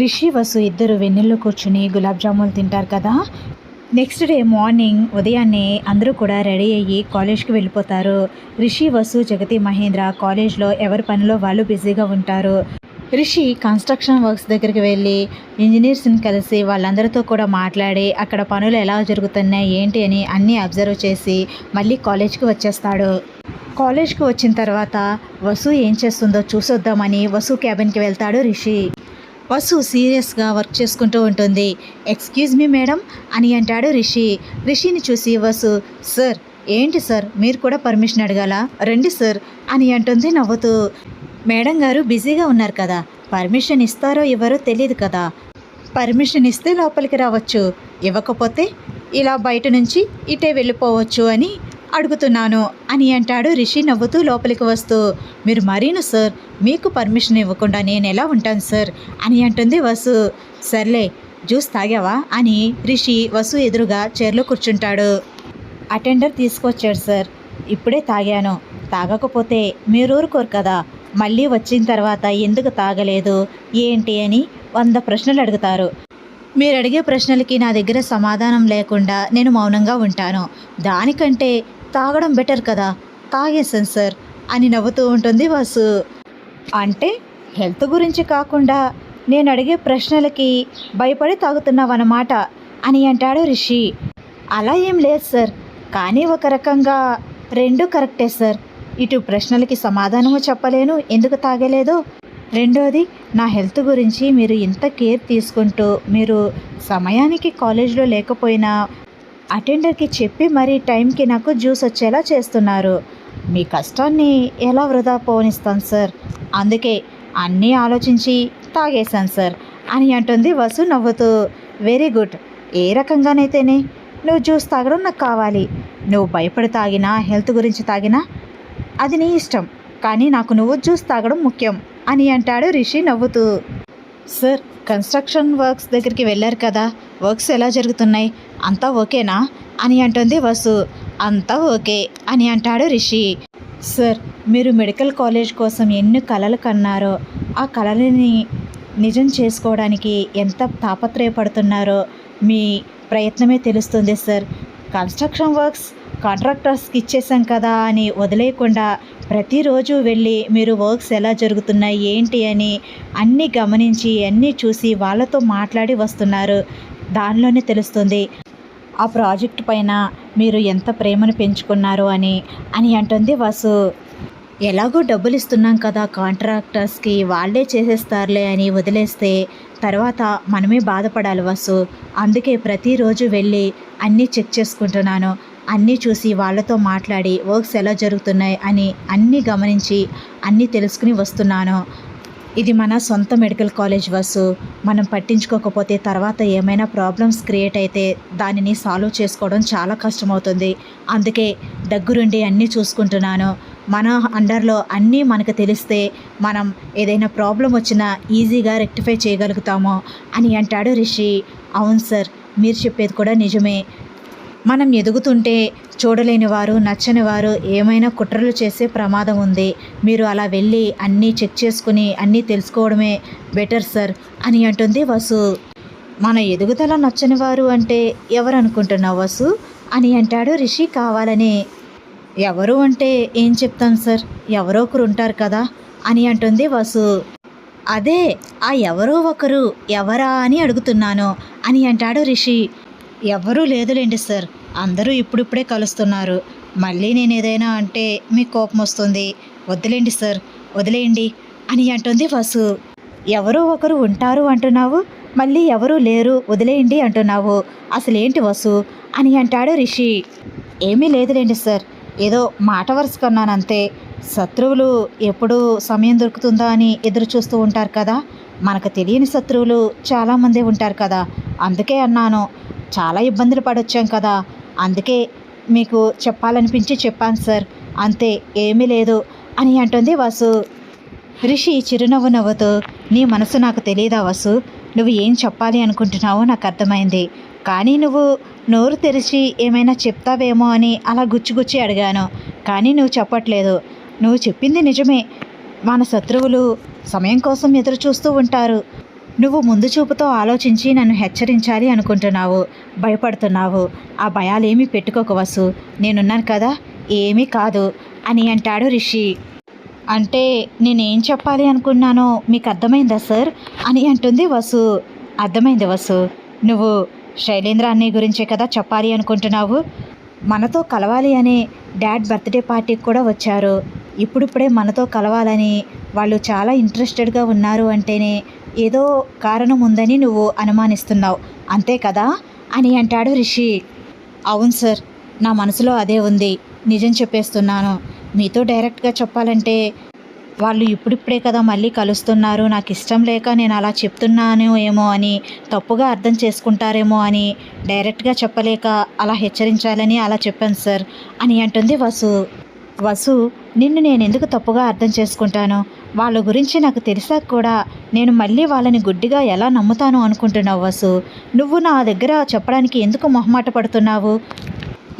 రిషి వసు ఇద్దరు వెన్నెల్లో కూర్చుని గులాబ్ జాములు తింటారు కదా. నెక్స్ట్ డే మార్నింగ్ ఉదయాన్నే అందరూ కూడా రెడీ అయ్యి కాలేజ్కి వెళ్ళిపోతారు. రిషి వసు జగతి మహేంద్ర కాలేజ్లో ఎవరి పనిలో వాళ్ళు బిజీగా ఉంటారు. రిషి కన్స్ట్రక్షన్ వర్క్స్ దగ్గరికి వెళ్ళి ఇంజనీర్స్ని కలిసి వాళ్ళందరితో కూడా మాట్లాడి అక్కడ పనులు ఎలా జరుగుతున్నాయి ఏంటి అని అన్నీ అబ్జర్వ్ చేసి మళ్ళీ కాలేజ్కి వచ్చేస్తాడు. కాలేజ్కి వచ్చిన తర్వాత వసు ఏం చేస్తుందో చూసొద్దామని వసు క్యాబిన్కి వెళ్తాడు రిషి వసు సీరియస్గా వర్క్ చేసుకుంటూ ఉంటుంది. ఎక్స్క్యూజ్ మీ మేడం అని అంటాడు రిషి. రిషిని చూసి వసు సార్ ఏంటి సార్? మీరు కూడా పర్మిషన్ అడగాల? రండి సార్ అని అంటుంది నవ్వుతూ. మేడం గారు బిజీగా ఉన్నారు కదా పర్మిషన్ ఇస్తారో ఇవ్వరో తెలియదు కదా పర్మిషన్ ఇస్తే లోపలికి రావచ్చు. ఇవ్వకపోతే ఇలా బయట నుంచి ఇటే వెళ్ళిపోవచ్చు అని అడుగుతున్నాను అని అంటాడు రిషి నవ్వుతూ లోపలికి వస్తూ. మీరు మరీను సార్. మీకు పర్మిషన్ ఇవ్వకుండా నేను ఎలా ఉంటాను సార్? అని అంటుంది వసు. సర్లే జ్యూస్ తాగావా? అని రిషి వసు ఎదురుగా చైర్లో కూర్చుంటాడు. అటెండర్ తీసుకొచ్చాడు సార్. ఇప్పుడే తాగాను. తాగకపోతే మీరు ఊరుకోరు కదా. మళ్ళీ వచ్చిన తర్వాత ఎందుకు తాగలేదు? ఏంటి అని వంద ప్రశ్నలు అడుగుతారు. మీరు అడిగే ప్రశ్నలకి నా దగ్గర సమాధానం లేకుండా నేను మౌనంగా ఉంటాను. దానికంటే తాగడం బెటర్ కదా? తాగేసాను సార్ అని నవ్వుతూ ఉంటుంది వాసు. అంటే హెల్త్ గురించి కాకుండా నేను అడిగే ప్రశ్నలకి భయపడి తాగుతున్నావన్నమాట అని అంటాడు రిషి. అలా ఏం లేదు సార్. కానీ ఒక రకంగా రెండు కరెక్టే సార్. ఇటు ప్రశ్నలకి సమాధానము చెప్పలేను. ఎందుకు తాగలేదో? రెండోది నా హెల్త్ గురించి మీరు ఇంత కేర్ తీసుకుంటూ మీరు సమయానికి కాలేజ్లో లేకపోయినా అటెండర్కి చెప్పి మరీ టైంకి నాకు జ్యూస్ వచ్చేలా చేస్తున్నారు. మీ కష్టాన్ని ఎలా వృధా పోనిస్తాను సార్? అందుకే అన్నీ ఆలోచించి తాగేశాను సార్ అని అంటుంది వసు నవ్వుతూ. Very good. ఏ రకంగానైతేనే నువ్వు జ్యూస్ తాగడం నాకు కావాలి. నువ్వు భయపడి తాగినా హెల్త్ గురించి తాగినా అది నీ ఇష్టం. కానీ నాకు నువ్వు జ్యూస్ తాగడం ముఖ్యం అని అంటాడు రిషి నవ్వుతూ. సార్ కన్స్ట్రక్షన్ వర్క్స్ దగ్గరికి వెళ్ళారు కదా. వర్క్స్ ఎలా జరుగుతున్నాయి? అంతా ఓకేనా? అని అంటుంది వసు. అంతా ఓకే అని అంటాడు రిషి. సార్ మీరు మెడికల్ కాలేజ్ కోసం ఎన్ని కలలు కన్నారో ఆ కలలని నిజం చేసుకోవడానికి ఎంత తాపత్రయపడుతున్నారో మీ ప్రయత్నమే తెలుస్తుంది సార్. కన్స్ట్రక్షన్ వర్క్స్ కాంట్రాక్టర్స్కి ఇచ్చేసాం కదా అని వదిలేయకుండా ప్రతిరోజు వెళ్ళి మీరు వర్క్స్ ఎలా జరుగుతున్నాయి ఏంటి అని అన్నీ గమనించి అన్నీ చూసి వాళ్ళతో మాట్లాడి వస్తున్నారు. దానిలోనే తెలుస్తుంది ఆ ప్రాజెక్ట్ పైన మీరు ఎంత ప్రేమను పెంచుకున్నారు అని అని అంటుంది వసు. ఎలాగో డబ్బులు ఇస్తున్నాం కదా కాంట్రాక్టర్స్కి వాళ్ళే చేసేస్తారులే అని వదిలేస్తే తర్వాత మనమే బాధపడాలి వసు. అందుకే ప్రతిరోజు వెళ్ళి అన్నీ చెక్ చేసుకుంటున్నాను. అన్నీ చూసి వాళ్ళతో మాట్లాడి వర్క్స్ ఎలా జరుగుతున్నాయి? అని అన్నీ గమనించి అన్నీ తెలుసుకుని వస్తున్నాను. ఇది మన సొంత మెడికల్ కాలేజ్ బస్సు. మనం పట్టించుకోకపోతే తర్వాత ఏమైనా ప్రాబ్లమ్స్ క్రియేట్ అయితే దానిని సాల్వ్ చేసుకోవడం చాలా కష్టమవుతుంది. అందుకే దగ్గరుండి అన్నీ చూసుకుంటున్నాను. మన అండర్లో అన్నీ మనకు తెలిస్తే మనం ఏదైనా ప్రాబ్లం వచ్చినా ఈజీగా రెక్టిఫై చేయగలుగుతాము అని అంటాడు రిషి. అవును సార్ మీరు చెప్పేది కూడా నిజమే. మనం ఎదుగుతుంటే చూడలేని వారు నచ్చని వారు ఏమైనా కుట్రలు చేసే ప్రమాదం ఉంది. మీరు అలా వెళ్ళి అన్నీ చెక్ చేసుకుని అన్నీ తెలుసుకోవడమే బెటర్ సార్ అని అంటుంది వసు. మన ఎదుగుదల నచ్చని వారు అంటే ఎవరు అనుకుంటున్నావు వసు? అని అంటాడు రిషి కావాలని. ఎవరు అంటే ఏం చెప్తాం సార్? ఎవరో ఒకరు ఉంటారు కదా? అని అంటుంది వసు. అదే ఆ ఎవరో ఒకరు ఎవరా అని అడుగుతున్నాను అని అంటాడు రిషి. ఎవరూ లేదులేండి సార్. అందరూ ఇప్పుడిప్పుడే కలుస్తున్నారు. మళ్ళీ నేను ఏదైనా అంటే మీకు కోపం వస్తుంది. వదిలేండి సార్. వదిలేయండి అని అంటుంది వసు. ఎవరో ఒకరు ఉంటారు అంటున్నావు. మళ్ళీ ఎవరూ లేరు. వదిలేయండి అంటున్నావు. అసలేంటి వసు? అని అంటాడు రిషి. ఏమీ లేదులేండి సార్. ఏదో మాట వరుసుకున్నానంతే శత్రువులు ఎప్పుడు సమయం దొరుకుతుందా అని ఎదురు చూస్తూ ఉంటారు కదా. మనకు తెలియని శత్రువులు చాలామంది ఉంటారు కదా. అందుకే అన్నాను. చాలా ఇబ్బందులు పడొచ్చాం కదా. అందుకే మీకు చెప్పాలనిపించి చెప్పాను సార్. అంతే ఏమీ లేదు అని అంటుంది వసు. రిషి చిరునవ్వు నవ్వుతూ నీ మనసు నాకు తెలియదా వసు? నువ్వు ఏం చెప్పాలి అనుకుంటున్నావో నాకు అర్థమైంది. కానీ నువ్వు నోరు తెరిచి ఏమైనా చెప్తావేమో అని అలా గుచ్చిగుచ్చి అడిగాను. కానీ నువ్వు చెప్పట్లేదు. నువ్వు చెప్పింది నిజమే. మన శత్రువులు సమయం కోసం ఎదురు చూస్తూ ఉంటారు. నువ్వు ముందు చూపుతో ఆలోచించి నన్ను హెచ్చరించాలి అనుకుంటున్నావు. భయపడుతున్నావు. ఆ భయాలేమీ పెట్టుకోక వసు. నేనున్నాను కదా. ఏమీ కాదు అని అంటాడు రిషి. అంటే నేనేం చెప్పాలి అనుకున్నానో మీకు అర్థమైందా సార్? అని అంటుంది వసు. అర్థమైంది వసు. నువ్వు శైలేంద్ర అన్నయ్య గురించే కదా చెప్పాలి అనుకుంటున్నావు? మనతో కలవాలి అని డాడ్ బర్త్డే పార్టీకి కూడా వచ్చారు. ఇప్పుడిప్పుడే మనతో కలవాలని వాళ్ళు చాలా ఇంట్రెస్టెడ్గా ఉన్నారు అంటేనే ఏదో కారణం ఉందని నువ్వు అనుమానిస్తున్నావు. అంతే కదా? అని అంటాడు రిషి. అవును సార్ నా మనసులో అదే ఉంది. నిజం చెప్పేస్తున్నాను. మీతో డైరెక్ట్గా చెప్పాలంటే వాళ్ళు ఇప్పుడిప్పుడే కదా మళ్ళీ కలుస్తున్నారు. నాకు ఇష్టం లేక నేను అలా చెప్తున్నాను ఏమో అని తప్పుగా అర్థం చేసుకుంటారేమో అని డైరెక్ట్గా చెప్పలేక అలా హెచ్చరించాలని అలా చెప్పాను సార్ అని అంటుంది వసు. వసు నిన్ను నేను ఎందుకు తప్పుగా అర్థం చేసుకుంటాను? వాళ్ళ గురించి నాకు తెలిసాక కూడా నేను మళ్ళీ వాళ్ళని గుడ్డిగా ఎలా నమ్ముతాను అనుకుంటున్నావు వసు? నువ్వు నా దగ్గర చెప్పడానికి ఎందుకు మొహమాట పడుతున్నావు?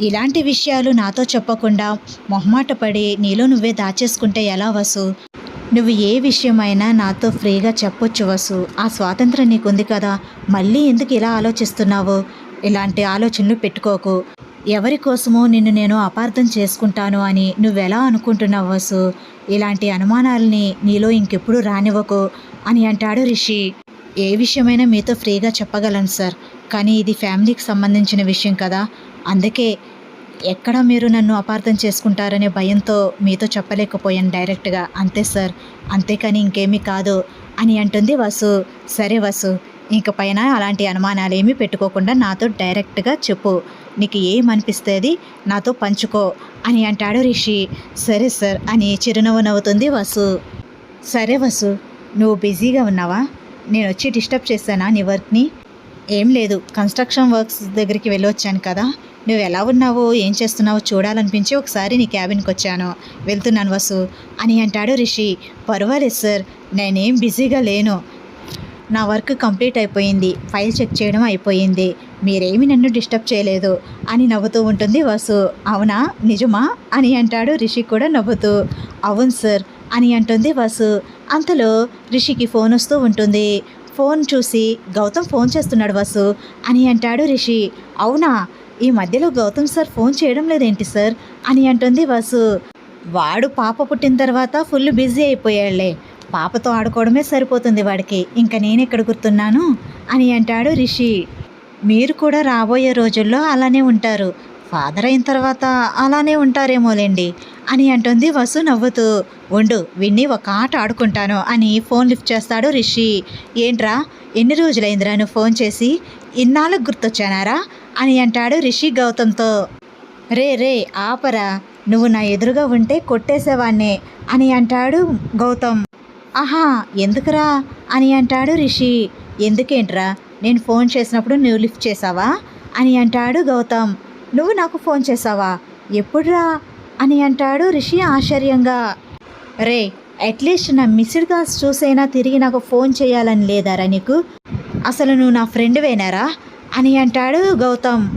ఇలాంటి విషయాలు నాతో చెప్పకుండా మొహమాట పడి నీలో నువ్వే దాచేసుకుంటే ఎలా వసు? నువ్వు ఏ విషయమైనా నాతో ఫ్రీగా చెప్పొచ్చు వసు. ఆ స్వాతంత్రం నీకుంది కదా మళ్ళీ ఎందుకు ఇలా ఆలోచిస్తున్నావు? ఇలాంటి ఆలోచనలు పెట్టుకోకు. ఎవరి కోసమో నిన్ను నేను అపార్థం చేసుకుంటాను అని నువ్వెలా అనుకుంటున్నావు వసు? ఇలాంటి అనుమానాలని నీలో ఇంకెప్పుడు రానివ్వకు అని అంటాడు రిషి. ఏ విషయమైనా మీతో ఫ్రీగా చెప్పగలను సార్. కానీ ఇది ఫ్యామిలీకి సంబంధించిన విషయం కదా. అందుకే ఎక్కడ మీరు నన్ను అపార్థం చేసుకుంటారనే భయంతో మీతో చెప్పలేకపోయాను డైరెక్ట్గా. అంతే సార్. అంతేకాని ఇంకేమీ కాదు అని అంటుంది వసు. సరే వసు. ఇంక పైన అలాంటి అనుమానాలు ఏమీ పెట్టుకోకుండా నాతో డైరెక్ట్గా చెప్పు. నీకు ఏమనిపిస్తుంది? నాతో పంచుకో అని అంటాడు రిషి. సరే సార్ అని చిరునవ్వు నవ్వుతుంది వసు. సరే వసు నువ్వు బిజీగా ఉన్నావా? నేను వచ్చి డిస్టర్బ్ చేశానా నీ వర్క్ని? ఏం లేదు కన్స్ట్రక్షన్ వర్క్స్ దగ్గరికి వెళ్ళొచ్చాను కదా. నువ్వు ఎలా ఉన్నావో? ఏం చేస్తున్నావో? చూడాలనిపించి ఒకసారి నీ క్యాబిన్కి వచ్చాను. వెళ్తున్నాను వసు అని అంటాడు రిషి. పర్వాలేదు సార్ నేనేం బిజీగా లేను. నా వర్క్ కంప్లీట్ అయిపోయింది ఫైల్ చెక్ చేయడం అయిపోయింది. మీరేమి నన్ను డిస్టర్బ్ చేయలేదు అని నవ్వుతూ ఉంటుంది వసు. అవునా? నిజమా? అని అంటాడు రిషి కూడా నవ్వుతూ. అవును సార్ అని అంటుంది వసు. అంతలో రిషికి ఫోన్ వస్తూ ఉంటుంది. ఫోన్ చూసి గౌతమ్ ఫోన్ చేస్తున్నాడు వసు అని అంటాడు రిషి. అవునా? ఈ మధ్యలో గౌతమ్ సార్ ఫోన్ చేయడం లేదేంటి సార్? అని అంటుంది వసు. వాడు పాప పుట్టిన తర్వాత ఫుల్ బిజీ అయిపోయాడులే. పాపతో ఆడుకోవడమే సరిపోతుంది వాడికి. ఇంకా నేను ఎక్కడ గుర్తున్నాను? అని అంటాడు రిషి. మీరు కూడా రాబోయే రోజుల్లో అలానే ఉంటారు. ఫాదర్ అయిన తర్వాత అలానే ఉంటారేమోలేండి? అని అంటుంది వసు నవ్వుతూ. ఉండు విన్ని ఒక ఆట ఆడుకుంటాను అని ఫోన్ లిఫ్ట్ చేస్తాడు రిషి. ఏంట్రా ఎన్ని రోజులైందిరా నువ్వు ఫోన్ చేసి? ఇన్నాళ్ళకు గుర్తొచ్చానారా? అని అంటాడు రిషి గౌతమ్తో. రే రే ఆపరా. నువ్వు నా ఎదురుగా ఉంటే కొట్టేసేవాణ్ణే అని అంటాడు గౌతమ్. ఆహా ఎందుకురా అని అంటాడు రిషి. ఎందుకేంట్రా? నేను ఫోన్ చేసినప్పుడు నువ్వు లిఫ్ట్ చేసావా? అని అంటాడు గౌతమ్. నువ్వు నాకు ఫోన్ చేసావా? ఎప్పుడురా? అని అంటాడు రిషి ఆశ్చర్యంగా. రే అట్లీస్ట్ నా మిస్డ్ కాల్స్ చూసైనా తిరిగి నాకు ఫోన్ చేయాలని లేదారా నీకు? అసలు నువ్వు నా ఫ్రెండ్ వేనారా? అని అంటాడు గౌతమ్.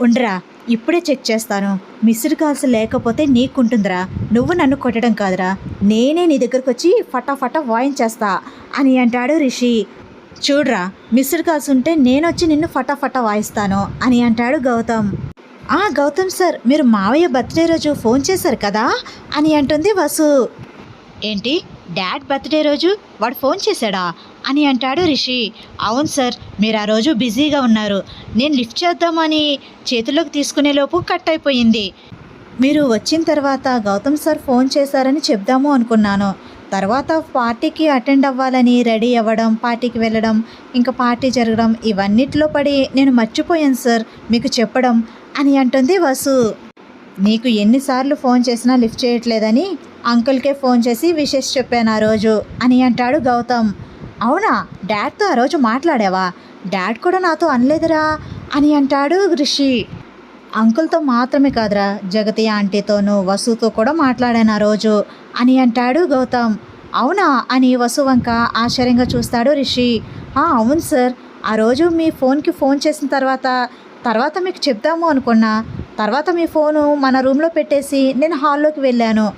ఉండ్రా ఇప్పుడే చెక్ చేస్తాను. మిస్డ్ కాల్స్ లేకపోతే నీకుంటుందిరా. నువ్వు నన్ను కొట్టడం కాదురా. నేనే నీ దగ్గరకు వచ్చి ఫటాఫటా వాయించేస్తా అని అంటాడు రిషి. చూడ్రా మిస్డ్ కాల్స్ ఉంటే నేను వచ్చి నిన్ను ఫటాఫటా వాయిస్తాను అని అంటాడు గౌతమ్. ఆ గౌతమ్ సార్ మీరు మావయ్య బర్త్డే రోజు ఫోన్ చేశారు కదా అని అంటుంది వసు. ఏంటి డాడ్ బర్త్డే రోజు వాడు ఫోన్ చేశాడా? అని అంటాడు రిషి. అవును సార్ మీరు ఆ రోజు బిజీగా ఉన్నారు. నేను లిఫ్ట్ చేద్దామని చేతిలోకి తీసుకునేలోపు కట్ అయిపోయింది. మీరు వచ్చిన తర్వాత గౌతమ్ సార్ ఫోన్ చేశారని చెప్దాము అనుకున్నాను. తర్వాత పార్టీకి అటెండ్ అవ్వాలని రెడీ అవ్వడం పార్టీకి వెళ్ళడం ఇంకా పార్టీ జరగడం ఇవన్నిట్లో పడి నేను మర్చిపోయాను సార్ మీకు చెప్పడం అని అంటుంది వసు. నీకు ఎన్నిసార్లు ఫోన్ చేసినా లిఫ్ట్ చేయట్లేదని అంకుల్కే ఫోన్ చేసి విషెస్ చెప్పాను ఆ రోజు అని అంటాడు గౌతమ్. అవునా? డాడ్తో ఆ రోజు మాట్లాడావా? డాడ్ కూడా నాతో అనలేదురా అని అంటాడు రిషి. అంకుల్తో మాత్రమే కాదురా జగతి ఆంటీతోనూ వసుతో కూడా మాట్లాడాను ఆ రోజు అని అంటాడు గౌతమ్. అవునా? అని వసు వంక ఆశ్చర్యంగా చూస్తాడు రిషి. అవును సార్. ఆ రోజు మీ ఫోన్కి ఫోన్ చేసిన తర్వాత తర్వాత మీకు చెప్దాము అనుకున్నా. తర్వాత మీ ఫోను మన రూమ్లో పెట్టేసి నేను హాల్లోకి వెళ్ళాను.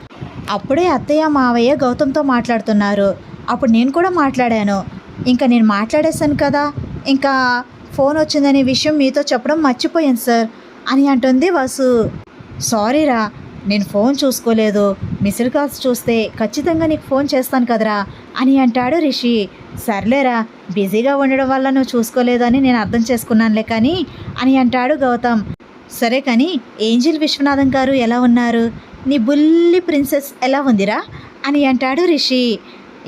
అప్పుడే అత్తయ్య మావయ్య గౌతమ్తో మాట్లాడుతున్నారు. అప్పుడు నేను కూడా మాట్లాడాను. ఇంకా నేను మాట్లాడేశాను కదా ఇంకా ఫోన్ వచ్చిందనే విషయం మీతో చెప్పడం మర్చిపోయాను సార్ అని అంటుంది వసు. సారీరా నేను ఫోన్ చూసుకోలేదు. మిస్డ్ కాల్స్ చూస్తే ఖచ్చితంగా నీకు ఫోన్ చేస్తాను కదరా అని అంటాడు రిషి. సర్లేరా బిజీగా ఉండడం వల్ల నువ్వు చూసుకోలేదని నేను అర్థం చేసుకున్నానులే కానీ అని అంటాడు గౌతమ్. సరే కానీ ఏంజిల్ విశ్వనాథం గారు ఎలా ఉన్నారు? నీ బుల్లి ప్రిన్సెస్ ఎలా ఉందిరా? అని అంటాడు రిషి.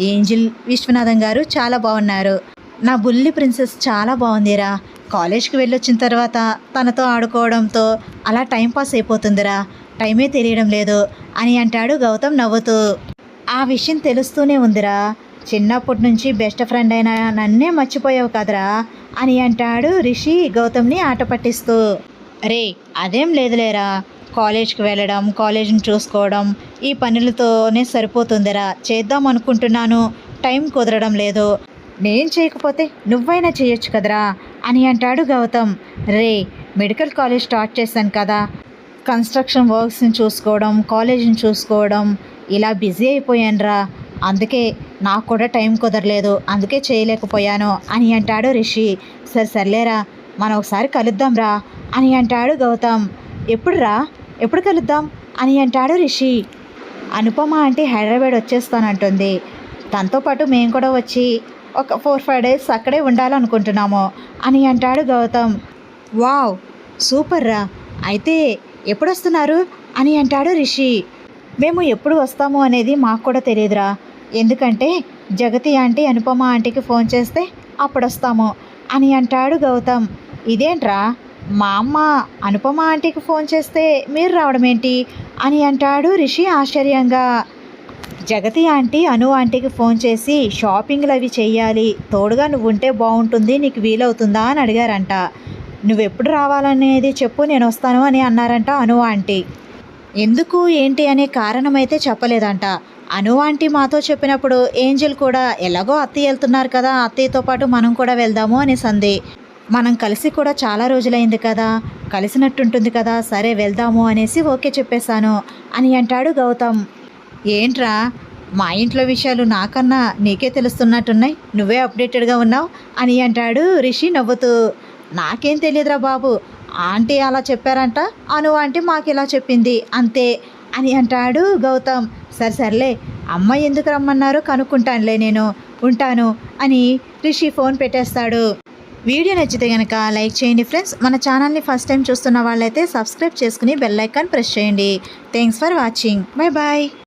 ఏంజిల్ విశ్వనాథం గారు చాలా బాగున్నారు. నా బుల్లి ప్రిన్సెస్ చాలా బాగుందిరా. కాలేజ్కి వెళ్ళొచ్చిన తర్వాత తనతో ఆడుకోవడంతో అలా టైంపాస్ అయిపోతుందిరా. టైమే తెలియడం లేదు అని అంటాడు గౌతమ్ నవ్వుతూ. ఆ విషయం తెలుస్తూనే ఉందిరా. చిన్నప్పటి నుంచి బెస్ట్ ఫ్రెండ్ అయిన నన్నే మర్చిపోయావు కదరా అని అంటాడు రిషి గౌతమ్ని ఆట పట్టిస్తూ రే అదేం లేదులేరా. కాలేజ్కి వెళ్ళడం కాలేజీని చూసుకోవడం ఈ పనులతోనే సరిపోతుందిరా. చేద్దాం అనుకుంటున్నాను. టైం కుదరడం లేదు. నేను చేయకపోతే నువ్వైనా చేయొచ్చు కదరా అని అంటాడు గౌతమ్. రే మెడికల్ కాలేజ్ స్టార్ట్ చేశాను కదా. కన్స్ట్రక్షన్ వర్క్స్ని చూసుకోవడం కాలేజీని చూసుకోవడం ఇలా బిజీ అయిపోయానురా. అందుకే నాకు కూడా టైం కుదరలేదు. అందుకే చేయలేకపోయాను అని అంటాడు రిషి. సరే సర్లేరా మనం ఒకసారి కలుద్దాం రా అని అంటాడు గౌతమ్. ఎప్పుడు రా ఎప్పుడు కలుద్దాం? అని అంటాడు రిషి. అనుపమ అంటే హైదరాబాద్ వచ్చేస్తానంటుంది. తనతో పాటు మేము కూడా వచ్చి ఒక ఫోర్ ఫైవ్ డేస్ అక్కడే ఉండాలనుకుంటున్నాము అని అంటాడు గౌతమ్. వావ్ సూపర్ రా. అయితే ఎప్పుడు వస్తున్నారు అని అంటాడు రిషి. మేము ఎప్పుడు వస్తాము అనేది మాకు కూడా తెలియదురా. ఎందుకంటే జగతి ఆంటీ అనుపమ ఆంటీకి ఫోన్ చేస్తే అప్పుడు వస్తాము అని అంటాడు గౌతమ్. ఇదేంట్రా? మా అమ్మ అనుపమ ఆంటీకి ఫోన్ చేస్తే మీరు రావడం ఏంటి? అని అంటాడు రిషి ఆశ్చర్యంగా. జగతి ఆంటీ అను ఆంటీకి ఫోన్ చేసి షాపింగ్లు అవి చేయాలి తోడుగా నువ్వు ఉంటే బాగుంటుంది నీకు వీలవుతుందా? అని అడిగారంట. నువ్వు ఎప్పుడు రావాలనేది చెప్పు నేను వస్తాను అని అన్నారంట అను ఆంటీ. ఎందుకు? ఏంటి? అనే కారణం అయితే చెప్పలేదంట. అను ఆంటీ మాతో చెప్పినప్పుడు ఏంజల్ కూడా ఎలాగో అత్తయ్య వెళ్తున్నారు కదా అత్తయ్యతో పాటు మనం కూడా వెళ్దాము అనేసంది మనం కలిసి కూడా చాలా రోజులైంది కదా కలిసినట్టుంటుంది కదా సరే వెళ్దాము అనేసి ఓకే చెప్పేశాను అని అంటాడు గౌతమ్. ఏంట్రా మా ఇంట్లో విషయాలు నాకన్నా నీకే తెలుస్తున్నట్టున్నాయి నువ్వే అప్డేటెడ్గా ఉన్నావు అని అంటాడు రిషి నవ్వుతూ. నాకేం తెలియదురా బాబు ఆంటీ అలా చెప్పారంట అను ఆంటీ మాకు ఇలా చెప్పింది అంతే అని అంటాడు గౌతమ్. సరే సర్లే అమ్మ ఎందుకు రమ్మన్నారో కనుక్కుంటానులే నేను ఉంటాను అని రిషి ఫోన్ పెట్టేస్తాడు. వీడియో నచ్చితే కనుక లైక్ చేయండి ఫ్రెండ్స్. మన ఛానల్ని ఫస్ట్ టైం చూస్తున్న వాళ్ళైతే సబ్స్క్రైబ్ చేసుకుని బెల్ ఐకాన్ ప్రెస్ చేయండి. Thanks for watching. Bye bye.